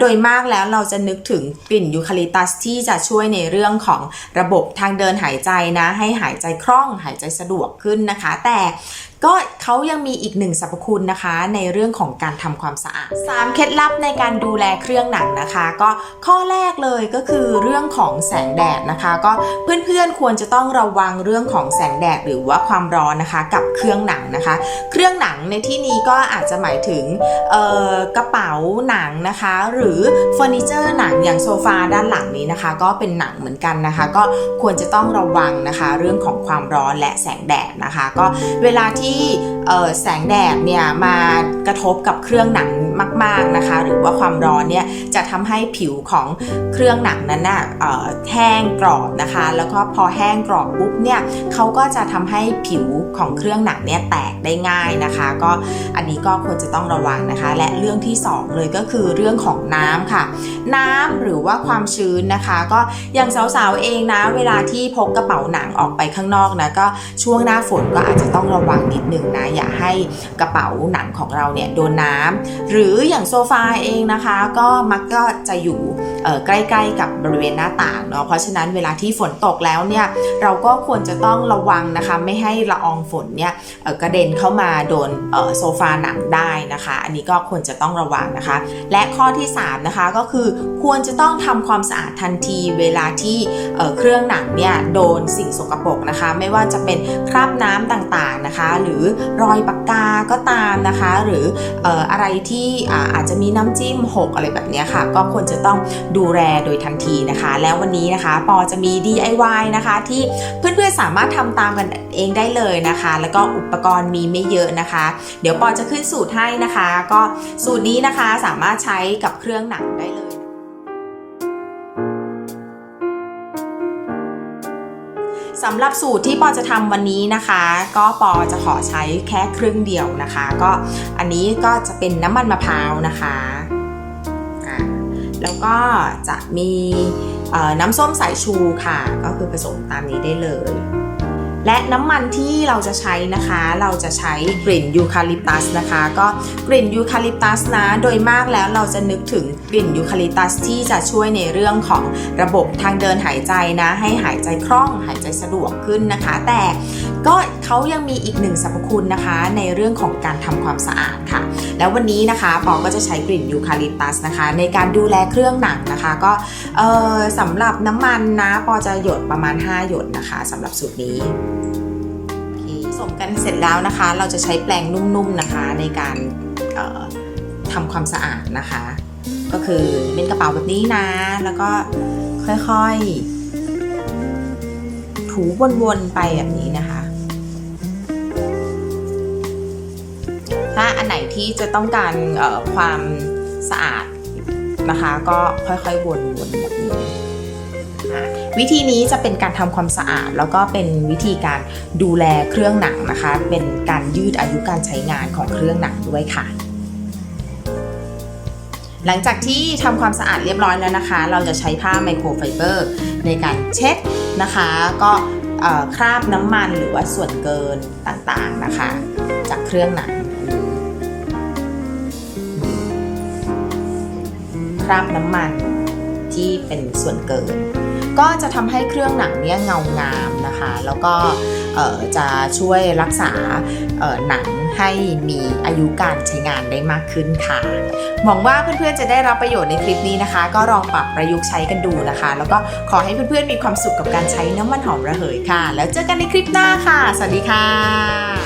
โดยมากแล้วเราจะนึกถึงกลิ่นยูคาลิปตัสที่จะช่วยในเรื่องของระบบทางเดินหายใจนะ ให้หายใจคล่องหายใจสะดวกขึ้นนะคะ แต่ ก็เขายังมีอีกหนึ่งสรรพคุณนะคะ ในเรื่องของการทำความสะอาดสามเคล็ดลับในการดูแลเครื่องหนังนะคะ ก็ข้อแรกเลยก็คือเรื่องของแสงแดดนะคะ ก็เพื่อนๆควรจะต้องระวังเรื่องของแสงแดดหรือว่าความร้อนนะคะ กับเครื่องหนังนะคะ เครื่องหนังในที่นี้ก็อาจจะหมายถึงกระเป๋าหนังนะคะ หรือเฟอร์นิเจอร์หนังอย่างโซฟาด้านหลังนี้นะคะ ก็เป็นหนังเหมือนกันนะคะ ก็ควรจะต้องระวังนะคะ เรื่องของความร้อนและแสงแดดนะคะ ก็เวลาที่ที่แสงแดดเนี่ยมากระทบกับเครื่องหนังมากๆนะคะ หรือว่าความร้อนเนี่ยจะทำให้ผิวของเครื่องหนังนั้นน่ะเอ่อแห้งกรอบนะคะ แล้วก็พอแห้งกรอบปุ๊บเนี่ยเขาก็จะทำให้ผิวของเครื่องหนังเนี่ยแตกได้ง่ายนะคะ ก็อันนี้ก็ควรจะต้องระวังนะคะ และเรื่องที่สองเลยก็คือเรื่องของน้ำค่ะ น้ำหรือว่าความชื้นนะคะ ก็อย่างสาวๆเองนะเวลาที่พกกระเป๋าหนังออกไปข้างนอกนะก็ช่วงหน้าฝนก็อาจจะต้องระวังนิดนึงนะอย่าให้กระเป๋าหนังของเราเนี่ยโดนน้ำหรืืออย่างโซฟาเองนะคะก็มักก็จะอยู่ใกล้ๆกับบริเวณหน้าต่างเนาะเพราะฉะนั้นเวลาที่ฝนตกแล้วเนี่ยเราก็ควรจะต้องระวังนะคะไม่ให้ละอองฝนเนี่ยกระเด็นเข้ามาโดนโซฟาหนังได้นะคะ อันนี้ก็ควรจะต้องระวังนะคะ และข้อที่3นะคะก็คือควรจะต้องทำความสะอาดทันทีเวลาที่เครื่องหนังเนี่ยโดนสิ่งสกปรกนะคะ ไม่ว่าจะเป็นคราบน้ำต่างๆนะคะ หรือรอยปากกาก็ตามนะคะ หรืออะไรที่อ่าอาจจะมีน้ำจิ้มหกอะไรแบบนี้ค่ะ ก็ควรจะต้องดูแลโดยทันทีนะคะ แล้ววันนี้นะคะ ปอจะมี DIY นะคะ ที่เพื่อนๆสามารถทำตามกันเองได้เลยนะคะ แล้วก็อุปกรณ์มีไม่เยอะนะคะ เดี๋ยวปอจะขึ้นสูตรให้นะคะ ก็สูตรนี้นะคะสามารถใช้กับเครื่องหนังได้ สำหรับสูตรที่ปอจะทำวันนี้นะคะ ก็ปอจะขอใช้แค่ครึ่งเดียวนะคะ ก็อันนี้ก็จะเป็นน้ำมันมะพร้าวนะคะแล้วก็จะมีน้ำส้มสายชูค่ะ ก็คือผสมตามนี้ได้เลย และน้ำมันที่เราจะใช้นะคะ เราจะใช้กลิ่นยูคาลิปตัสนะคะ ก็กลิ่นยูคาลิปตัสนะ โดยมากแล้วเราจะนึกถึงกลิ่นยูคาลิปตัสที่จะช่วยในเรื่องของระบบทางเดินหายใจนะ ให้หายใจคล่องหายใจสะดวกขึ้นนะคะ แต่ ก็เขายังมีอีกหนึ่งสรรพคุณนะคะ ในเรื่องของการทำความสะอาดค่ะ แล้ววันนี้นะคะปอก็จะใช้กลิ่นยูคาลิปตัสนะคะ ในการดูแลเครื่องหนังนะคะ ก็สำหรับน้ำมันนะปอจะหยดประมาณ 5 หยดนะคะสำหรับสูตรนี้ผสมกันเสร็จแล้วนะคะ เราจะใช้แปรงนุ่มๆนะคะ ในการออทำความสะอาดนะคะ ก็คือเป็นกระเป๋าแบบนี้นะ แล้วก็ค่อยๆ ถูวนๆไปแบบนี้นะคะ ที่จะต้องการความสะอาดนะคะ ก็ค่อยๆวนๆแบบนี้วิธีนี้จะเป็นการทำความสะอาด แล้วก็เป็นวิธีการดูแลเครื่องหนังนะคะ เป็นการยืดอายุการใช้งานของเครื่องหนังด้วยค่ะ หลังจากที่ทำความสะอาดเรียบร้อยแล้วนะคะ เราจะใช้ผ้าไมโครไฟเบอร์ในการเช็ดนะคะ ก็คราบน้ำมันหรือว่าส่วนเกินต่างๆนะคะ จากเครื่องหนัง ราบน้ำมันที่เป็นส่วนเกิน ก็จะทำให้เครื่องหนังเนี่ยเงางามนะคะ แล้วก็จะช่วยรักษาหนังให้มีอายุการใช้งานได้มากขึ้นค่ะ หวังว่าเพื่อนๆจะได้รับประโยชน์ในคลิปนี้นะคะ ก็ลองปรับประยุกต์ใช้กันดูนะคะ แล้วก็ขอให้เพื่อนๆมีความสุขกับการใช้น้ำมันหอมระเหยค่ะ แล้วเจอกันในคลิปหน้าค่ะ สวัสดีค่ะ